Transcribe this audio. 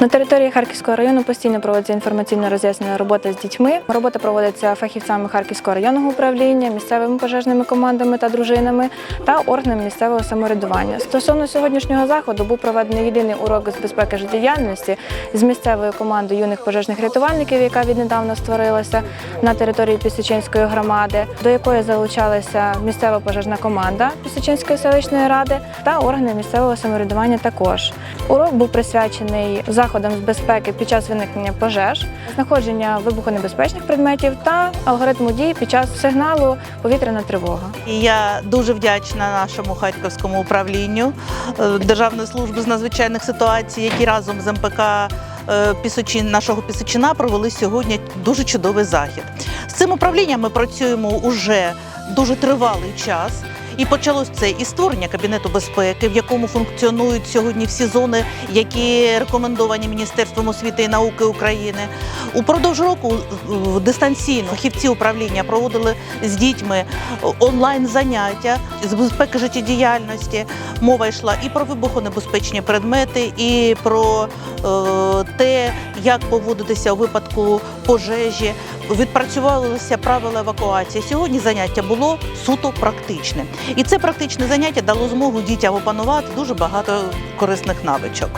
На території Харківського району постійно проводиться інформаційно-роз'яснена робота з дітьми. Робота проводиться фахівцями Харківського районного управління, місцевими пожежними командами та дружинами та органами місцевого самоврядування. Стосовно сьогоднішнього заходу був проведений єдиний урок з безпеки життєдіяльності з місцевою командою юних пожежних рятувальників, яка віднедавна створилася на території Пісочинської громади, до якої залучалася місцева пожежна команда Пісочинської селищної ради та органи місцевого самоврядування також. Урок був присвячений заходам з безпеки під час виникнення пожеж, знаходження вибухонебезпечних предметів та алгоритму дій під час сигналу повітряна тривога. Я дуже вдячна нашому харківському управлінню е, Державної служби з надзвичайних ситуацій, які разом з МПК е, Пісочин, нашого Пісочина провели сьогодні дуже чудовий захід. З цим управлінням ми працюємо уже дуже тривалий час. І почалось це із створення кабінету безпеки, в якому функціонують сьогодні всі зони, які рекомендовані Міністерством освіти і науки України. Упродовж року дистанційно фахівці управління проводили з дітьми онлайн заняття з безпеки життєдіяльності. Мова йшла і про вибухонебезпечні предмети, і про е, те, як поводитися у випадку пожежі. Відпрацювалися правила евакуації. Сьогодні заняття було суто практичне, і це практичне заняття дало змогу дітям опанувати дуже багато корисних навичок.